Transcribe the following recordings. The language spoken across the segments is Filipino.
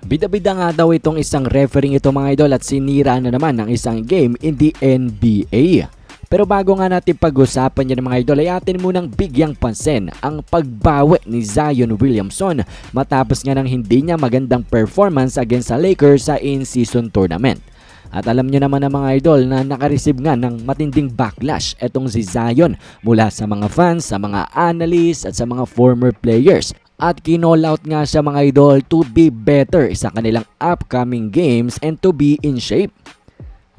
Bida-bida nga daw itong isang referee ito mga idol at sinira na naman ng isang game in the NBA. Pero bago nga natin pag-usapan yan mga idol ay atin munang bigyang pansin ang pagbawi ni Zion Williamson matapos nga ng hindi niya magandang performance against sa Lakers sa in-season tournament. At alam nyo naman ng mga idol na nakareceive nga ng matinding backlash etong si Zion mula sa mga fans, sa mga analysts at sa mga former players. At kinall out nga siya mga idol to be better sa kanilang upcoming games and to be in shape.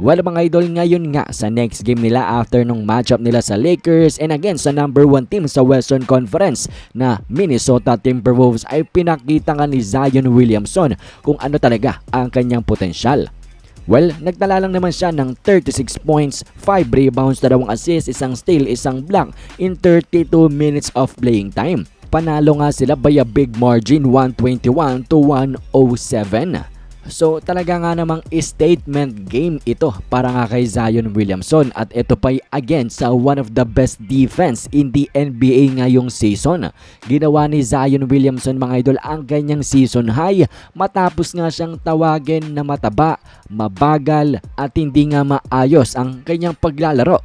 Well mga idol ngayon nga sa next game nila after nung matchup nila sa Lakers and again sa number 1 team sa Western Conference na Minnesota Timberwolves ay pinakita nga ni Zion Williamson kung ano talaga ang kanyang potensyal. Well, nagtala lang naman siya ng 36 points, 5 rebounds, 2 assists, isang steal, isang block in 32 minutes of playing time. Panalo nga sila by a big margin 121 to 107. So talaga nga namang statement game ito para nga kay Zion Williamson at ito pa again sa one of the best defense in the NBA ngayong season. Ginawa ni Zion Williamson mga idol ang ganyang season high matapos nga siyang tawagin na mataba, mabagal at hindi nga maayos ang kanyang paglalaro.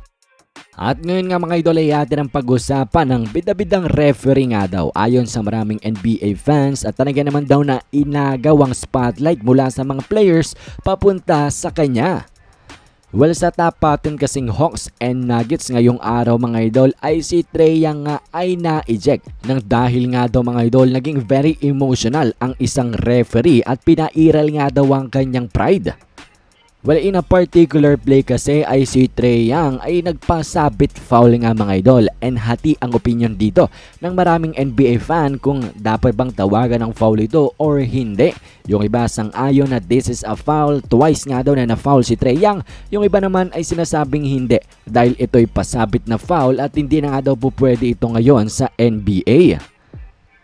At ngayon nga mga idol ay atin ang pag-usapan ng bidabidang referee nga daw ayon sa maraming NBA fans at talaga naman daw na inagawang spotlight mula sa mga players papunta sa kanya. Well sa tapatin kasing Hawks and Nuggets ngayong araw mga idol ay si Trey Young nga ay na-eject nang dahil nga daw mga idol naging very emotional ang isang referee at pinairal nga daw ang kanyang pride. Well, in a particular play kasi ay si Trey Young ay nagpasabit foul nga mga idol and hati ang opinion dito ng maraming NBA fan kung dapat bang tawagan ng foul ito or hindi. Yung iba sang ayon na this is a foul, twice nga daw na na-foul si Trey Young. Yung iba naman ay sinasabing hindi dahil ito'y pasabit na foul at hindi na nga daw po pwede ito ngayon sa NBA.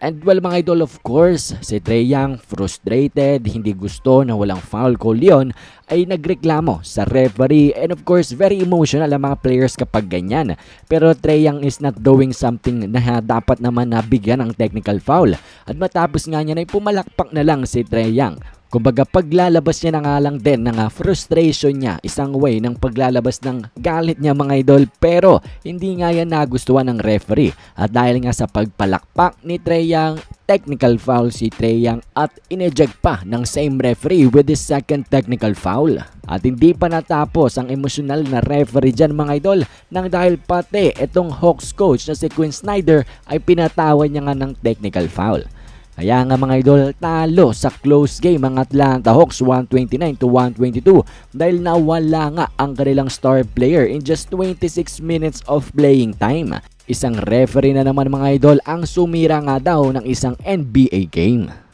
And well mga idol of course, si Trey Young frustrated, hindi gusto na walang foul call yon ay nagreklamo sa referee and of course very emotional ang mga players kapag ganyan. Pero Trey Young is not doing something na dapat naman nabigyan ng technical foul. At matapos nga niya ay pumalakpak na lang si Trey Young. Kumbaga paglalabas niya na nga lang din ng frustration niya, isang way ng paglalabas ng galit niya mga idol pero hindi nga yan nagustuhan ng referee at dahil nga sa pagpalakpak ni Trey Young, technical foul si Trey Young at ineject pa ng same referee with his second technical foul. At hindi pa natapos ang emosyonal na referee dyan mga idol nang dahil pati itong Hawks coach na si Quinn Snyder ay pinatawan niya nga ng technical foul. Kaya nga mga idol, talo sa close game ang Atlanta Hawks 129 to 122 dahil nawala nga ang kanilang star player in just 26 minutes of playing time. Isang referee na naman mga idol ang sumira nga daw ng isang NBA game.